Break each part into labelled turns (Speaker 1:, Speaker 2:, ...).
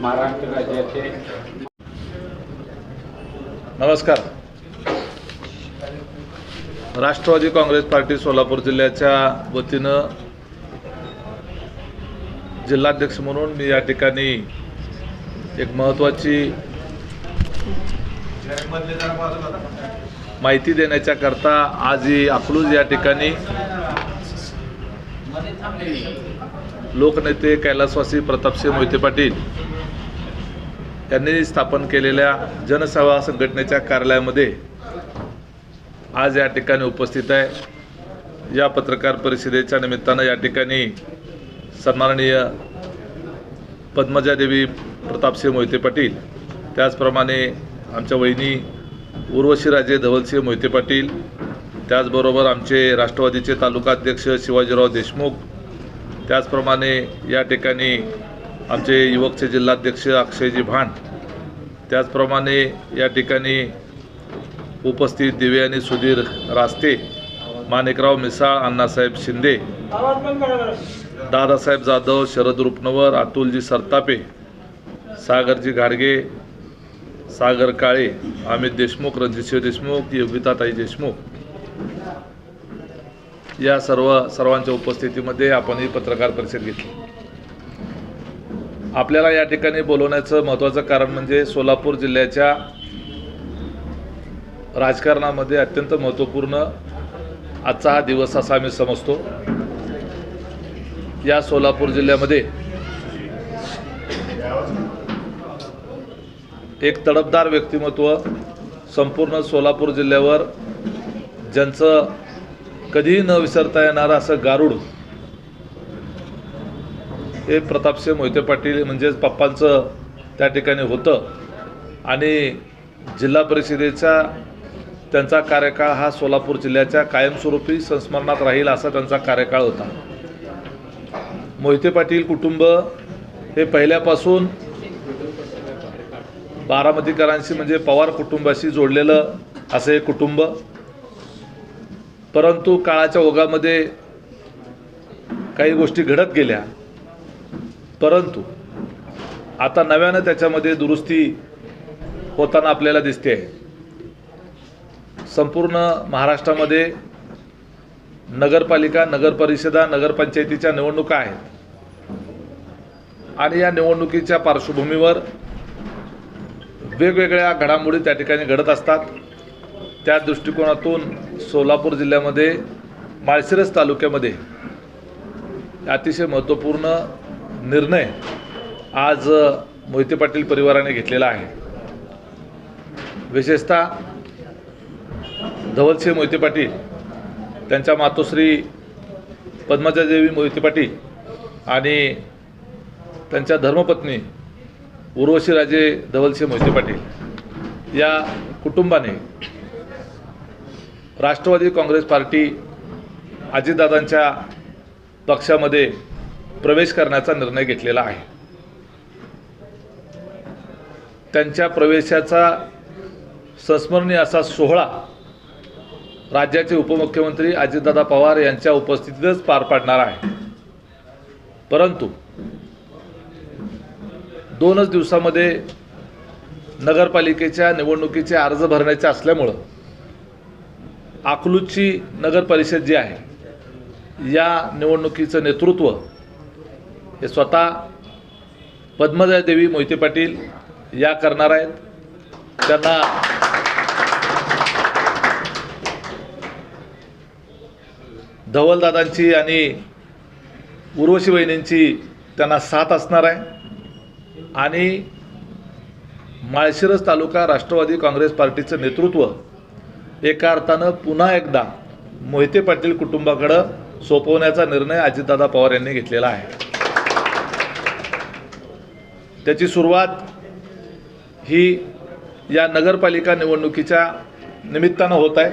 Speaker 1: महाराष्ट्र राज्याचे.
Speaker 2: नमस्कार. राष्ट्रवादी काँग्रेस पार्टी सोलापूर जिल्ह्याच्या वतीनं जिल्हाध्यक्ष म्हणून मी या ठिकाणी एक महत्त्वाची माहिती देण्याच्या करता आज ही अकलूज या ठिकाणी लोकनेते कैलासवासी प्रतापसिंह मोहिते पाटील यांनी स्थापन केलेल्या जनसेवा संघटनेच्या कार्यालयामध्ये आज या ठिकाणी उपस्थित आहे. या पत्रकार परिषदेच्या निमित्तानं या ठिकाणी सन्माननीय पद्मजादेवी प्रतापसिंह मोहिते पाटील त्याचप्रमाणे आमच्या वहिनी उर्वशीराजे धवलसिंह मोहिते पाटील त्याचबरोबर आमचे राष्ट्रवादीचे तालुकाध्यक्ष शिवाजीराव देशमुख त्याचप्रमाणे या ठिकाणी आमचे युवकचे जिल्हाध्यक्ष अक्षयजी भांड त्याचप्रमाणे या ठिकाणी उपस्थित दिव्यानी आणि सुधीर रास्ते माणिकराव मिसाळ अण्णासाहेब शिंदे दादासाहेब जाधव शरद रुपनवर अतुलजी सरतापे सागरजी घाडगे सागर काळे अमित देशमुख रणजितसिंह देशमुख योगिताताई देशमुख या सर्व सर्वांच्या उपस्थितीमध्ये आपण ही पत्रकार परिषद घेतली. आपल्याला या ठिकाणी बोलवण्याचं महत्त्वाचं कारण म्हणजे सोलापूर जिल्ह्याच्या राजकारणामध्ये अत्यंत महत्त्वपूर्ण आजचा हा दिवस असा आम्ही समजतो. या सोलापूर जिल्ह्यामध्ये एक तडफदार व्यक्तिमत्व संपूर्ण सोलापूर जिल्ह्यावर ज्यांचं कधीही न विसरता येणारं असं गारुड. हे प्रतापसिंह मोहिते पाटील म्हणजेच पप्पांचं त्या ठिकाणी होतं. आणि जिल्हा परिषदेचा त्यांचा कार्यकाळ हा सोलापूर जिल्ह्याच्या कायमस्वरूपी संस्मरणात राहील असा त्यांचा कार्यकाळ होता. मोहिते पाटील कुटुंब हे पहिल्यापासून बारामतीकरांशी म्हणजे पवार कुटुंबाशी जोडलेलं असं हे कुटुंब. परंतु काळाच्या ओघामध्ये काही गोष्टी घडत गेल्या. परंतु आता नव्यानं त्याच्यामध्ये दुरुस्ती होताना आपल्याला दिसते आहे. संपूर्ण महाराष्ट्रामध्ये नगरपालिका नगरपरिषदा नगरपंचायतीच्या निवडणुका आहेत. आणि या निवडणुकीच्या पार्श्वभूमीवर वेगवेगळ्या घडामोडी त्या ठिकाणी घडत असतात. त्या दृष्टिकोनातून सोलापूर जिल्ह्यामध्ये माळशिरस तालुक्यामध्ये अतिशय महत्त्वपूर्ण निर्णय आज मोहिते पाटील परिवाराने घेतलेला आहे. विशेषतः धवलसिंह मोहिते पाटील त्यांच्या मातोश्री पद्मजादेवी मोहिते पाटील आणि त्यांच्या धर्मपत्नी उर्वशीराजे धवलसिंह मोहिते पाटील या कुटुंबाने राष्ट्रवादी काँग्रेस पार्टी अजितदादांच्या पक्षामध्ये प्रवेश करण्याचा निर्णय घेतलेला आहे. त्यांच्या प्रवेशाचा संस्मरणीय असा सोहळा राज्याचे उपमुख्यमंत्री अजितदादा पवार यांच्या उपस्थितीतच पार पाडणार आहे. परंतु दोनच दिवसामध्ये नगरपालिकेच्या निवडणुकीचे अर्ज भरण्याचे असल्यामुळं अकलूजची नगर परिषद जी आहे या निवडणुकीचं नेतृत्व हे स्वतः पद्मजा देवी मोहिते पाटील या करणार आहेत. त्यांना धवलदादांची आणि उर्वशी वहिनींची त्यांना साथ असणार आहे. आणि माळशिरस तालुका राष्ट्रवादी काँग्रेस पार्टीचं नेतृत्व एका अर्थानं पुन्हा एकदा मोहिते पाटील कुटुंबाकडं सोपवण्याचा निर्णय अजितदादा पवार यांनी घेतलेला आहे. त्याची सुरुवात ही या नगरपालिका निवडणुकीच्या निमित्तानं होत आहे.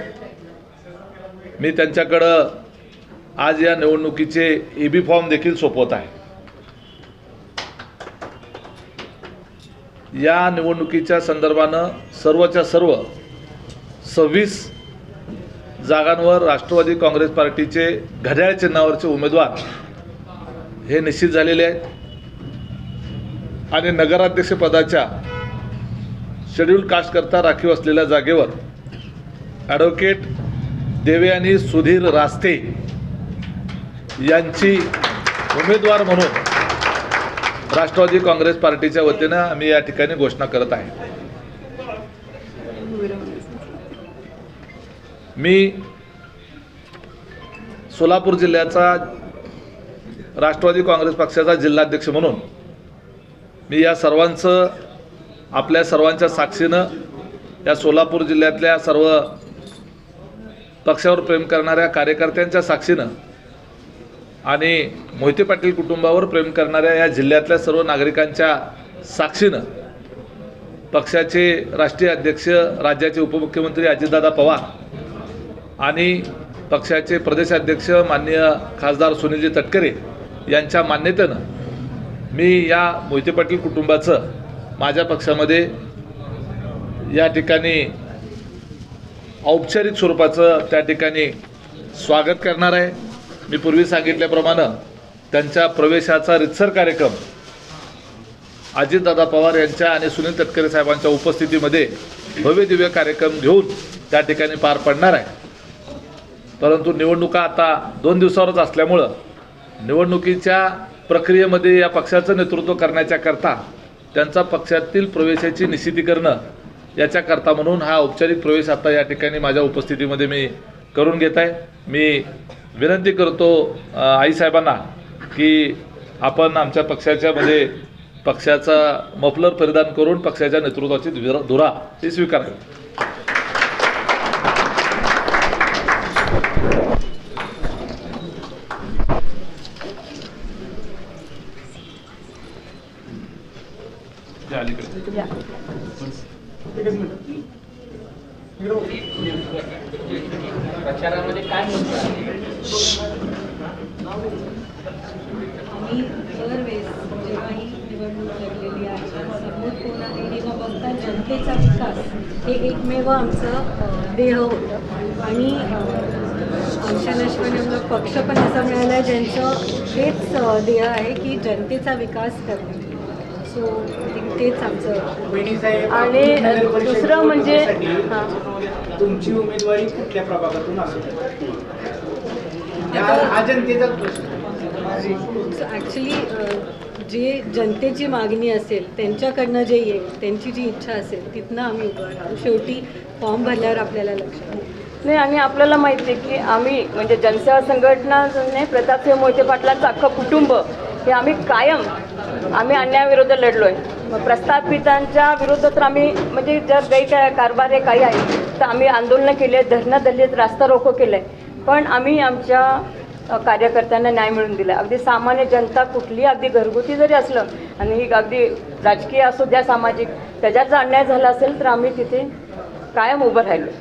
Speaker 2: मी त्यांच्याकडं आज या निवडणुकीचे ई बी फॉर्म देखील सोपवत आहे. या निवडणुकीच्या संदर्भानं सर्वच्या सर्व सव्वीस जागांवर राष्ट्रवादी काँग्रेस पार्टीचे घड्याळ चिन्हावरचे उमेदवार हे निश्चित झालेले आहेत. आणि नगराध्यक्षपदाच्या शेड्यूल कास्टकरता राखीव असलेल्या जागेवर ॲडव्होकेट देवयानी सुधीर रास्ते यांची उमेदवार म्हणून राष्ट्रवादी काँग्रेस पार्टीच्या वतीनं आम्ही या ठिकाणी घोषणा करत आहे. मी सोलापूर जिल्ह्याचा राष्ट्रवादी काँग्रेस पक्षाचा जिल्हाध्यक्ष म्हणून मी या सर्वांचं आपल्या सर्वांच्या साक्षीनं या सोलापूर जिल्ह्यातल्या सर्व पक्षावर प्रेम करणाऱ्या कार्यकर्त्यांच्या साक्षीनं आणि मोहिते पाटील कुटुंबावर प्रेम करणाऱ्या या जिल्ह्यातल्या सर्व नागरिकांच्या साक्षीनं पक्षाचे राष्ट्रीय अध्यक्ष राज्याचे उपमुख्यमंत्री अजितदादा पवार आणि पक्षाचे प्रदेशाध्यक्ष माननीय खासदार सुनीलजी तटकरे यांच्या मान्यतेनं मी या मोहिते पाटील कुटुंबाचं माझ्या पक्षामध्ये या ठिकाणी औपचारिक स्वरूपाचं त्या ठिकाणी स्वागत करणार आहे. मी पूर्वी सांगितल्याप्रमाणे त्यांच्या प्रवेशाचा रितसर कार्यक्रम अजितदादा पवार यांच्या आणि सुनील तटकरे साहेबांच्या उपस्थितीमध्ये भव्य दिव्य कार्यक्रम घेऊन त्या ठिकाणी पार पडणार आहे. परंतु निवडणुका आता दोन दिवसावरच असल्यामुळं निवडणुकीच्या प्रक्रियेमध्ये या पक्षाचं नेतृत्व करण्याच्या करता त्यांचा पक्षातील प्रवेशाची निश्चिती करणं याच्याकरता म्हणून हा औपचारिक प्रवेश आता या ठिकाणी माझ्या उपस्थितीमध्ये मी करून घेत आहे. मी विनंती करतो आईसाहेबांना की आपण आमच्या पक्षाच्यामध्ये पक्षाचा मफलर परिधान करून पक्षाच्या नेतृत्वाची धुरा ही स्वीकारावी.
Speaker 1: प्रचारामध्ये काय म्हणतात
Speaker 3: आम्ही दरवेळेस जेव्हाही निवडणूक लागलेली आहे समोर कोण आहे हे न बघता जनतेचा विकास हे एकमेव आमचं ध्येय होतं. आणि आमच्या नशिबाने पक्ष पण असा मिळाला आहे ज्यांचं हेच ध्येय आहे की जनतेचा विकास करणे. सो तेच आमचं.
Speaker 4: आणि दुसरं म्हणजे तुमची उमेदवारी कुठल्या प्रभागातून असेल जनतेचा प्रश्न.
Speaker 3: ॲक्च्युली जे जनतेची मागणी असेल त्यांच्याकडनं जे येईल त्यांची जी इच्छा असेल तिथनं आम्ही उभं राहू. शेवटी फॉर्म भरल्यावर आपल्याला लक्षात येईल.
Speaker 5: नाही आणि आपल्याला माहिती आहे की आम्ही म्हणजे जनसेवा संघटनाने प्रतापसिंह मोहिते पाटलांचं अख्खं कुटुंब हे आम्ही कायम आम्ही अन्यायाविरुद्ध लढलो आहे मग प्रस्थापितांच्या विरुद्ध तर आम्ही म्हणजे जर काही काय कारभार आहे काही आहे तर आम्ही आंदोलनं केले धरणं दलित रास्ता रोको केलं. आहे पण आम्ही आमच्या कार्यकर्त्यांना न्याय मिळवून दिला. अगदी सामान्य जनता कुठली अगदी घरगुती जरी असलं आणि ही अगदी राजकीय असू द्या सामाजिक त्याच्यात जर अन्याय झाला असेल तर आम्ही तिथे कायम उभं राहिलो.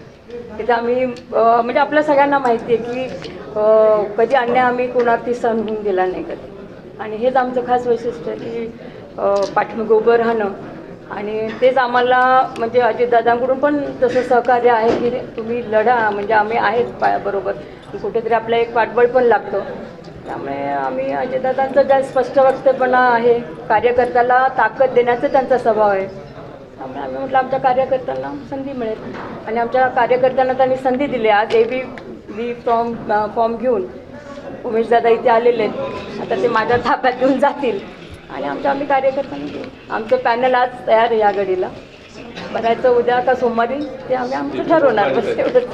Speaker 5: तिथे आम्ही म्हणजे आपल्या सगळ्यांना माहिती आहे की कधी अन्याय आम्ही कोणावरती सहन होऊन दिला नाही कधी. आणि हेच आमचं खास वैशिष्ट्य आहे की अ, पाठीमागे उभं राहणं. आणि तेच आम्हाला म्हणजे अजितदादांकडून पण तसं सहकार्य आहे की तुम्ही लढा म्हणजे आम्ही आहेत पायाबरोबर. कुठेतरी आपलं एक पाठबळ पण लागतं. त्यामुळे आम्ही अजितदादांचं ज्या स्पष्ट वक्तपणा आहे कार्यकर्त्याला ताकद देण्याचा त्यांचा स्वभाव आहे. त्यामुळे आम्ही म्हटलं आमच्या कार्यकर्त्यांना संधी मिळेल. आणि आमच्या कार्यकर्त्यांना त्यांनी संधी दिली. आज A B B form form घेऊन उमेशदादा इथे आलेले आहेत. आता ते माझ्या ताब्यात घेऊन जातील. आणि आमच्या आम्ही कार्यकर्त्यांना घेऊ आमचं पॅनल आज तयार आहे या घडीला. भरायचं उद्या का सोमवारी ते आम्ही आमचं ठरवणार बस एवढंच.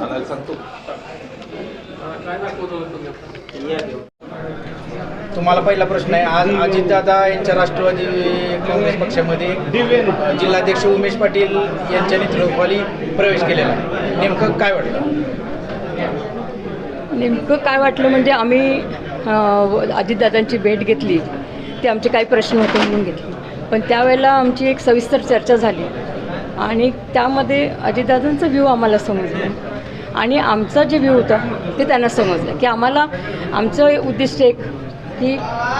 Speaker 4: तुम्हाला पहिला प्रश्न आहे. आज अजितदादा यांच्या राष्ट्रवादी काँग्रेस पक्षामध्ये जिल्हाध्यक्ष उमेश पाटील यांच्या नेतृत्वाखाली प्रवेश केलेला आहे. नेमकं काय वाटतं?
Speaker 5: नेमकं काय वाटलं म्हणजे आम्ही अजितदादांची भेट घेतली. ते आमचे काही प्रश्न होते म्हणून घेतले. पण त्यावेळेला आमची एक सविस्तर चर्चा झाली. आणि त्यामध्ये अजितदादांचा व्ह्यू आम्हाला समजला. आणि आमचा जे व्ह्यू होता ते त्यांना समजलं की आम्हाला आमचं उद्दिष्ट एक की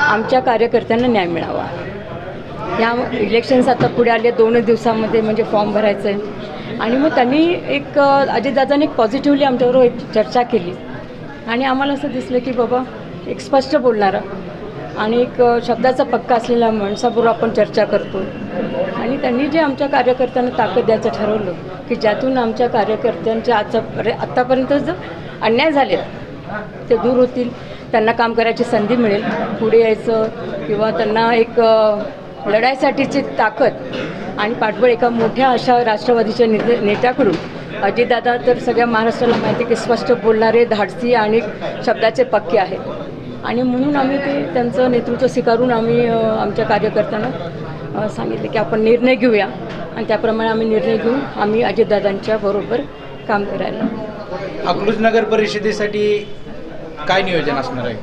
Speaker 5: आमच्या कार्यकर्त्यांना न्याय मिळावा. ह्या इलेक्शन्स आता पुढे आले दोनच दिवसामध्ये म्हणजे फॉर्म भरायचं आहे आणि मग त्यांनी एक अजितदादांनी एक पॉझिटिव्हली आमच्याबरोबर एक चर्चा केली. आणि आम्हाला असं दिसलं की बाबा एक स्पष्ट बोलणारा आणि एक शब्दाचा पक्का असलेला माणसाबरोबर आपण चर्चा करतो. आणि त्यांनी जे आमच्या कार्यकर्त्यांना ताकद द्यायचं ठरवलं की ज्यातून आमच्या कार्यकर्त्यांच्या आजचा आत्तापर्यंत जो अन्याय झाले ते दूर होतील त्यांना काम करायची संधी मिळेल पुढे यायचं किंवा त्यांना एक लढायसाठीची लढाईसाठीची ताकद आणि पाठबळ एका मोठ्या अशा राष्ट्रवादीच्या नेते नेत्याकडून अजितदादा तर सगळ्या महाराष्ट्राला माहिती आहे की स्पष्ट बोलणारे धाडसी आणि शब्दाचे पक्के आहेत आणि म्हणून आम्ही ते त्यांचं नेतृत्व स्वीकारून आम्ही आमच्या कार्यकर्त्यांना सांगितले की आपण निर्णय घेऊया. आणि त्याप्रमाणे आम्ही निर्णय घेऊन आम्ही अजितदादांच्या बरोबर काम करायला.
Speaker 4: अकलूज नगर परिषदेसाठी काय नियोजन असणार आहे?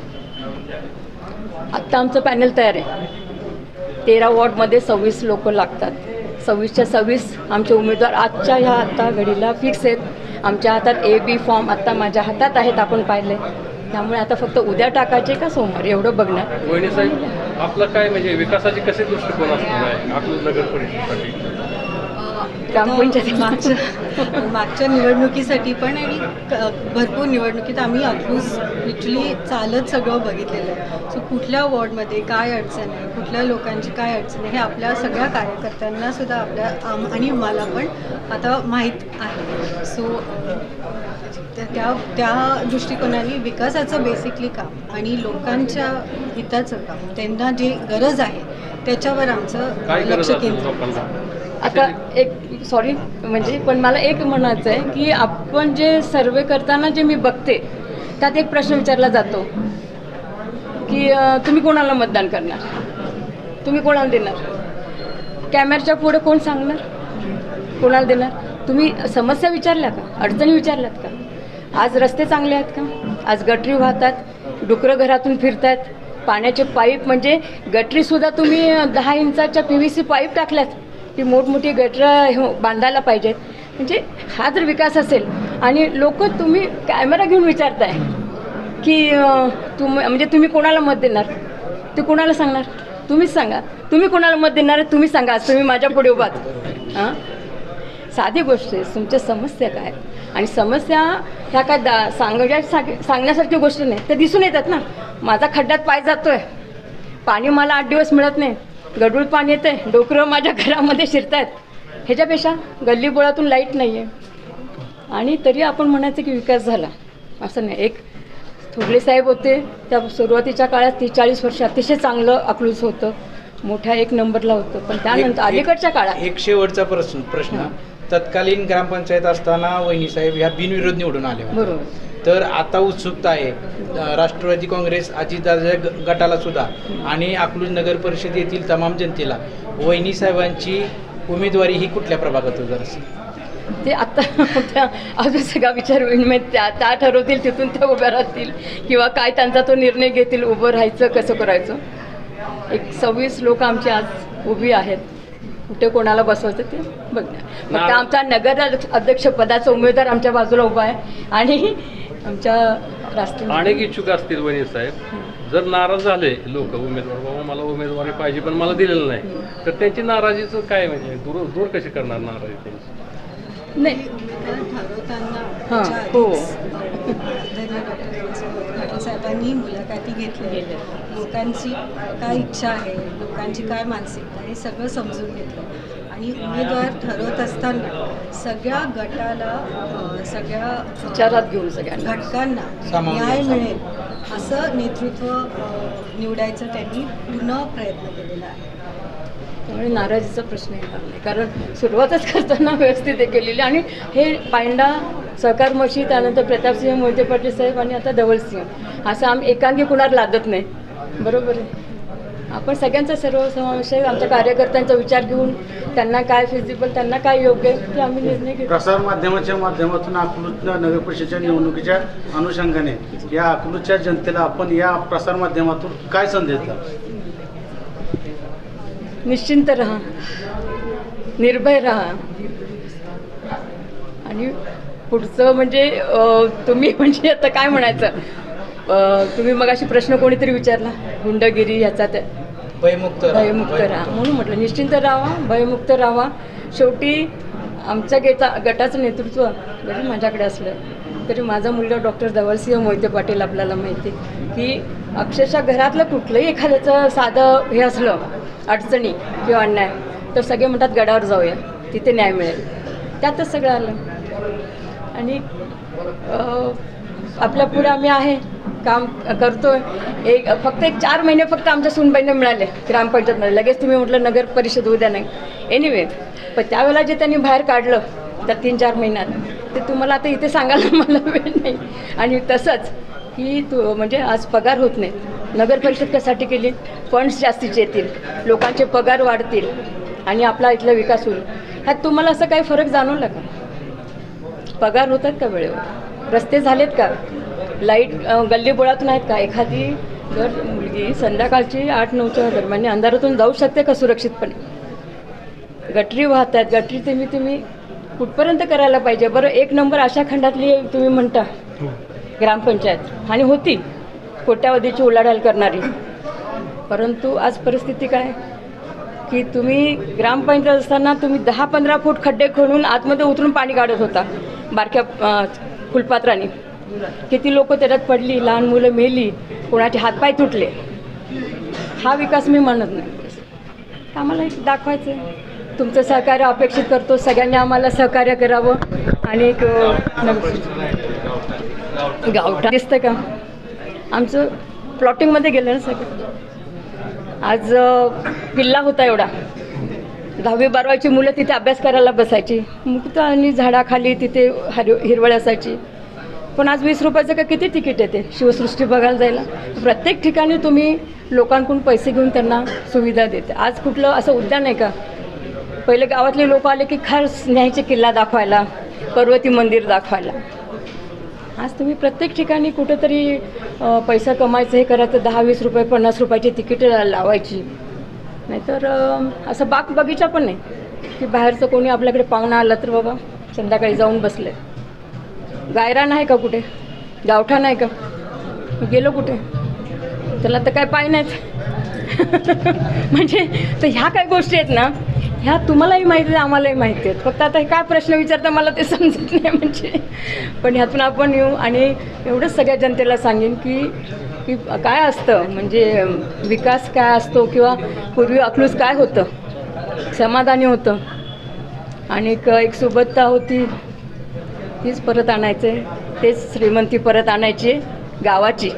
Speaker 5: आत्ता आमचं पॅनल तयार आहे. तेरा वॉर्डमध्ये सव्वीस लोक लागतात. सव्वीसच्या सव्वीस आमचे उमेदवार आजच्या ह्या आत्ता घडीला फिक्स आहेत. आमच्या हातात ए बी फॉर्म आत्ता माझ्या हातात आहेत आपण पाहिले. त्यामुळे आता फक्त उद्या टाकायचे का सोमवार? एवढं बघणार.
Speaker 6: आपलं काय म्हणजे विकासाची कसे दृष्टिकोन असणार आहे? नगर परिषदेसाठी?
Speaker 5: ग्रामपंचायती
Speaker 7: मागच्या मागच्या निवडणुकीसाठी पण आणि क- भरपूर निवडणुकीत आम्ही अकलूज लिटरली चालत सगळं बघितलेलं आहे. सो कुठल्या वॉर्डमध्ये काय अडचण आहे कुठल्या लोकांची काय अडचण आहे हे आपल्या सगळ्या कार्यकर्त्यांना सुद्धा आपल्या आम आणि मला पण आता माहीत आहे. सो त्या त्या दृष्टिकोनाने विकासाचं बेसिकली काम आणि लोकांच्या हिताचं काम त्यांना जे गरज आहे त्याच्यावर आमचं लक्ष केंद्रित
Speaker 5: आता एक सॉरी म्हणजे पण मला एक म्हणायचं आहे की आपण जे सर्वे करताना जे मी बघते त्यात एक प्रश्न विचारला जातो की तुम्ही कोणाला मतदान करणार? तुम्ही कोणाला देणार? कॅमेऱ्याच्या पुढे कोण सांगणार? कोणाला देणार? तुम्ही समस्या विचारल्या का? अडचणी विचारल्यात का? आज रस्ते चांगले आहेत का? आज गटरी वाहतात डुकरं घरातून फिरतात पाण्याचे पाईप म्हणजे गटरीसुद्धा तुम्ही दहा इंचाच्या पी व्ही सी पाईप टाकल्यात. ती मोठमोठी गटरं हे बांधायला पाहिजेत. म्हणजे हा जर विकास असेल आणि लोक तुम्ही कॅमेरा घेऊन विचारताय की तुम म्हणजे तुम्ही कोणाला मत देणार? ते कोणाला सांगणार? तुम्हीच सांगा. तुम्ही कोणाला मत देणार तुम्ही सांगा. तुम्ही माझ्या पुढे उभात हां? साधी गोष्ट आहे. तुमच्या समस्या काय? आणि समस्या ह्या काय दा सांगण्या सांगण्यासारखी गोष्ट नाही. त्या दिसून येतात ना. माझा खड्ड्यात पाय जातो आहे पाणी मला आठ दिवस मिळत नाही. गडूळ पाणी येते डोकरं माझ्या घरामध्ये शिरतायत. ह्याच्यापेक्षा गल्लीबोळातून लाइट नाही आहे आणि तरी आपण म्हणायचं की विकास झाला. असं नाही. एक थोरले साहेब होते. त्या सुरुवातीच्या काळात तीस चाळीस वर्ष अतिशय चांगलं अकलूज होतं. मोठ्या एक नंबरला होतं. पण त्यानंतर अलीकडच्या काळात
Speaker 4: एक शेवटचा प्रश्न प्रश्न. तत्कालीन ग्रामपंचायत असताना वहिनी साहेब ह्या बिनविरोध निवडून आले
Speaker 5: बरोबर.
Speaker 4: तर आता उत्सुकता आहे. राष्ट्रवादी काँग्रेस अजितदादा गटाला सुद्धा आणि अकलूज नगर परिषद येथील तमाम जनतेला. वहिनी साहेबांची उमेदवारी ही कुठल्या प्रभागात उजर असेल
Speaker 5: ते आत्ता त्या अजून सगळा विचार विनिमय त्या त्या ठरवतील तिथून त्या उभ्या राहतील किंवा काय त्यांचा तो निर्णय घेतील उभं राहायचं कसं करायचं? एक सव्वीस लोक आमची आज उभी आहेत. कुठे कोणाला बसवायचं ते बघणार. फक्त आमचा नगर अध्यक्ष पदाचा उमेदवार आमच्या बाजूला उभा आहे. आणि आमच्या राष्ट्रीय
Speaker 6: अनेक इच्छुक असतील वहिनी साहेब. जर नाराज झाले लोक उमेदवार बाबा मला उमेदवारी पाहिजे पण मला दिलेलं नाही. तर त्यांची नाराजीचं काय म्हणजे दूर दूर कशी करणार नाराजी त्यांची?
Speaker 5: नाही. हां, हो.
Speaker 7: साहेबांनी मुलाखती घेतलेल्या लोकांची काय इच्छा आहे लोकांची काय मानसिकता हे सगळं समजून घेतलं. आणि उमेदवार ठरवत असताना सगळ्या गटाला सगळ्या
Speaker 5: विचारात घेऊन सगळ्यांना.
Speaker 7: घटकांना न्याय. मिळेल असं नेतृत्व निवडायचं त्यांनी पूर्ण प्रयत्न केलेला आहे.
Speaker 5: त्यामुळे नाराजीचा प्रश्न येणार नाही. कारण सुरुवातच करताना व्यवस्थित हे केलेली आणि हे पायंडा सहकार मशी त्यानंतर प्रतापसिंह मोहिते पाटील साहेब आणि आता धवलसिंह. असं आम्ही एकांगी कुणाला लादत नाही. बरोबर आहे. आपण सगळ्यांचा सर्वसमावेश आहे. आमच्या कार्यकर्त्यांचा विचार घेऊन त्यांना काय फिजिबल त्यांना काय योग्य आहे ते आम्ही निर्णय घेतो.
Speaker 8: प्रसार माध्यमाच्या माध्यमातून अकलूज नगर परिषदेच्या निवडणुकीच्या अनुषंगाने या अकलूजच्या जनतेला आपण या प्रसार माध्यमातून काय संदेश द्याल
Speaker 5: निश्चिंत राहा निर्भय राहा. आणि पुढचं म्हणजे तुम्ही म्हणजे आता काय म्हणायचं? तुम्ही मगाशी प्रश्न कोणीतरी विचारला गुंडगिरी ह्याचा त्या
Speaker 4: भयमुक्त राहा.
Speaker 5: भयमुक्त राहा. म्हणून म्हटलं निश्चिंत राहा भयमुक्त राहा. शेवटी आमच्या गेटा गटाचं नेतृत्व जरी माझ्याकडे असलं तरी माझा मुलगा डॉक्टर धवलसिंह मोहिते पाटील आपल्याला माहिती की अक्षरशः घरातलं कुठलंही एखाद्याचं साधं हे असलं अडचणी किंवा अन्याय तर सगळे म्हणतात गडावर जाऊया तिथे न्याय मिळेल. त्यातच सगळं आलं. आणि आपल्या पुढे आम्ही आहे. काम करतोय. एक फक्त एक चार महिने फक्त आमच्या सूनबाईंना मिळाले ग्रामपंचायतमध्ये. लगेच तुम्ही म्हटलं नगर परिषद उद्या नाही. एनिवे पण त्यावेळेला जे त्यांनी बाहेर काढलं त्या तीन चार महिन्यात ते तुम्हाला आता इथे सांगायला मला वेळ नाही. आणि तसंच की तू म्हणजे आज पगार होत नाही. नगर परिषद कशासाठी केली? फंड्स जास्तीचे येतील. लोकांचे पगार वाढतील. आणि आपला इथला विकास होईल. ह्यात तुम्हाला असं काही फरक जाणवला का? पगार होतात का वेळेवर? रस्ते झालेत का? लाइट गल्लीबोळातून आहेत का? एखादी जर मुलगी संध्याकाळची आठ नऊच्या दरम्यान अंधारातून जाऊ शकते का सुरक्षितपणे? गटरी वाहत आहेत. गटरी तुम्ही तुम्ही कुठपर्यंत करायला पाहिजे? बरं एक नंबर अशा खंडातली तुम्ही म्हणता. ग्रामपंचायत. आणि होती. कोट्यावधीची उलाढाल करणारी. परंतु आज परिस्थिती काय? की तुम्ही ग्रामपंचायत असताना तुम्ही दहा पंधरा फूट खड्डे खोलून आतमध्ये उतरून पाणी काढत होता. बारक्या फुलपात्राने. किती लोक त्याच्यात पडली लहान मुलं मेली कोणाचे हातपाय तुटले. हा विकास मी म्हणत नाही. आम्हाला एक दाखवायचं तुमचं सहकार्य अपेक्षित करतो. सगळ्यांनी आम्हाला सहकार्य करावं. आणि एक गावठा. दिसतं का? आमचं प्लॉटिंगमध्ये गेलं ना सगळं. आज किल्ला होता एवढा. दहावी बारावीची मुलं तिथे अभ्यास करायला बसायची. मुक्त आणि झाडाखाली तिथे हर हिरवळ असायची. पण आज वीस रुपयाचं का किती तिकीट येते? शिवसृष्टी बघायला जायला. प्रत्येक ठिकाणी तुम्ही लोकांकडून पैसे घेऊन त्यांना सुविधा देते. आज कुठलं असं उद्यान आहे का? पहिले गावातले लोक आले की खास न्यायचे किल्ला दाखवायला पर्वती मंदिर दाखवायला. आज तुम्ही प्रत्येक ठिकाणी कुठंतरी पैसा कमायचं हे करायचं दहा वीस रुपये पन्नास रुपयाची तिकीटं लावायची. नाहीतर असं बाग बगीचा पण नाही की बाहेरचं कोणी आपल्याकडे पाहुणा आला तर बाबा संध्याकाळी जाऊन बसले. गायरान आहे का कुठे? गावठाण आहे का? गेलो कुठे? त्याला तर काय पाय नाहीत. म्हणजे तर ह्या काय गोष्टी आहेत ना ह्या तुम्हालाही माहिती आहेत आम्हालाही माहिती आहेत. फक्त आता हे काय प्रश्न विचारता मला ते समजत नाही म्हणजे. पण ह्यातून आपण येऊ आणि एवढंच सगळ्या जनतेला सांगेन की की काय असतं म्हणजे विकास काय असतो किंवा पूर्वी अकलूस काय होतं? समाधानी होतं. आणि एक सुबत्ता होती. तीच परत आणायचं तेच श्रीमंती परत आणायची गावाची.